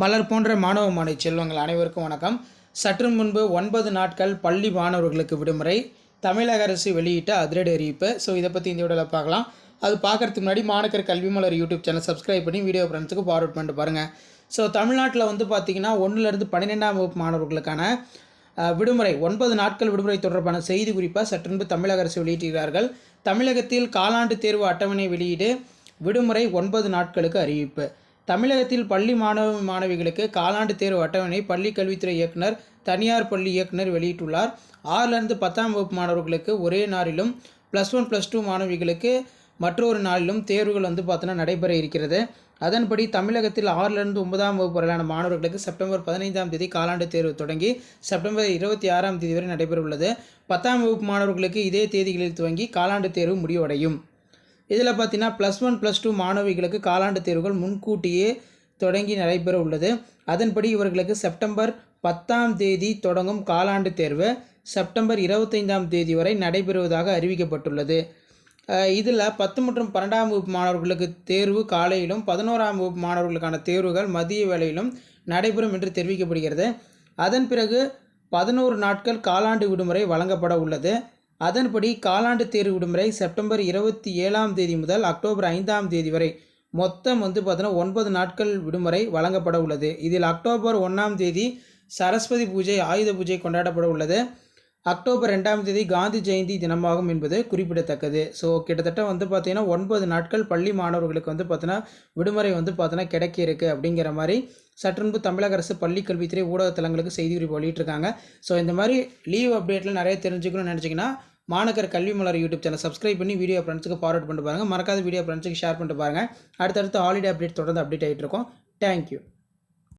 மலர் போன்ற மாணவ மாணவி செல்வங்கள் அனைவருக்கும் வணக்கம். சற்று முன்பு ஒன்பது நாட்கள் பள்ளி மாணவர்களுக்கு விடுமுறை தமிழக அரசு வெளியிட்ட அதிரடி அறிவிப்பு. ஸோ இதை பற்றி இந்த வீடியோவில் பார்க்கலாம். அது பார்க்கறதுக்கு முன்னாடி மாணக்கர் கல்வி மலர் யூடியூப் சேனல் சப்ஸ்கிரைப் பண்ணி வீடியோ ஃப்ரெண்ட்ஸுக்கு ஃபார்வர்ட் பண்ணிட்டு பாருங்கள் ஸோ தமிழ்நாட்டில் வந்து பார்த்திங்கன்னா ஒன்றுலேருந்து பன்னிரெண்டாம் வகுப்பு மாணவர்களுக்கான விடுமுறை ஒன்பது நாட்கள் விடுமுறை தொடர்பான செய்தி குறிப்பாக சற்றுன்பு தமிழக அரசு வெளியிட்டிருக்கிறார்கள். தமிழகத்தில் காலாண்டு தேர்வு அட்டவணை வெளியீடு விடுமுறை ஒன்பது நாட்களுக்கு அறிவிப்பு. தமிழகத்தில் பள்ளி மாணவ மாணவிகளுக்கு காலாண்டு தேர்வு அட்டவணை பள்ளி கல்வித்துறை இயக்குனர் தனியார் பள்ளி இயக்குனர் வெளியிட்டுள்ளார். ஆறிலிருந்து பத்தாம் வகுப்பு மாணவர்களுக்கு ஒரே நாளிலும் ப்ளஸ் ஒன் ப்ளஸ் டூ மாணவிகளுக்கு மற்றொரு நாளிலும் தேர்வுகள் வந்து பார்த்தோன்னா நடைபெற இருக்கிறது. அதன்படி தமிழகத்தில் ஆறிலிருந்து ஒன்பதாம் வகுப்பு வரையிலான மாணவர்களுக்கு செப்டம்பர் பதினைந்தாம் தேதி காலாண்டு தேர்வு தொடங்கி செப்டம்பர் இருபத்தி ஆறாம் தேதி வரை நடைபெறவுள்ளது. பத்தாம் வகுப்பு மாணவர்களுக்கு இதே தேதிகளில் துவங்கி காலாண்டு தேர்வு முடிவடையும். இதில் பார்த்தீங்கன்னா ப்ளஸ் ஒன் ப்ளஸ் டூ மாணவிகளுக்கு காலாண்டு தேர்வுகள் முன்கூட்டியே தொடங்கி நடைபெற உள்ளது. அதன்படி இவர்களுக்கு செப்டம்பர் பத்தாம் தேதி தொடங்கும் காலாண்டு தேர்வு செப்டம்பர் இருபத்தைந்தாம் தேதி வரை நடைபெறுவதாக அறிவிக்கப்பட்டுள்ளது. இதில் பத்து மற்றும் பன்னெண்டாம் வகுப்பு மாணவர்களுக்கு தேர்வு காலையிலும் பதினோராம் வகுப்பு மாணவர்களுக்கான தேர்வுகள் மதிய வேளையிலும் நடைபெறும் என்று தெரிவிக்கப்படுகிறது. அதன் பிறகு பதினோரு நாட்கள் காலாண்டு விடுமுறை வழங்கப்பட உள்ளது. அதன்படி காலாண்டு தேர்வு விடுமுறை செப்டம்பர் இருபத்தி ஏழாம் தேதி முதல் அக்டோபர் ஐந்தாம் தேதி வரை. மொத்தம் வந்து பார்த்தீங்கன்னா ஒன்பது நாட்கள் விடுமுறை வழங்கப்பட உள்ளது. இதில் அக்டோபர் ஒன்றாம் தேதி சரஸ்வதி பூஜை ஆயுத பூஜை கொண்டாடப்பட உள்ளது. அக்டோபர் ரெண்டாம் தேதி காந்தி ஜெயந்தி தினமாகும் என்பது குறிப்பிடத்தக்கது. ஸோ கிட்டத்தட்ட வந்து பார்த்தீங்கன்னா ஒன்பது நாட்கள் பள்ளி மாணவர்களுக்கு வந்து பார்த்தீங்கன்னா விடுமுறை வந்து பார்த்தீங்கன்னா கிடைக்க இருக்கு அப்படிங்கிற மாதிரி சற்றுன்பு தமிழக அரசு பள்ளி கல்வித்துறை ஊடகத்தலங்களுக்கு செய்தி குறிப்பு வெளியிட்டிருக்காங்க. ஸோ இந்த மாதிரி லீவ் அப்டேட்டில் நிறைய தெரிஞ்சுக்கணும்னு நினச்சிங்கன்னா Manakkar Kalvi Malar YouTube channel subscribe பண்ணி வீடியோ ஃப்ரெண்ட்ஸுக்கு ஃபார்வர்ட் பண்ணிட்டு பாருங்கள் மறக்காத வீடியோ ஃப்ரெண்ட்ஸுக்கு ஷேர் பண்ணிட்டு பாருங்கள் அடுத்தடுத்து ஹாலிடே அப்டேட் தொடர்ந்து அப்டேட் ஆகிட்டு இருக்கோம். தேங்க்யூ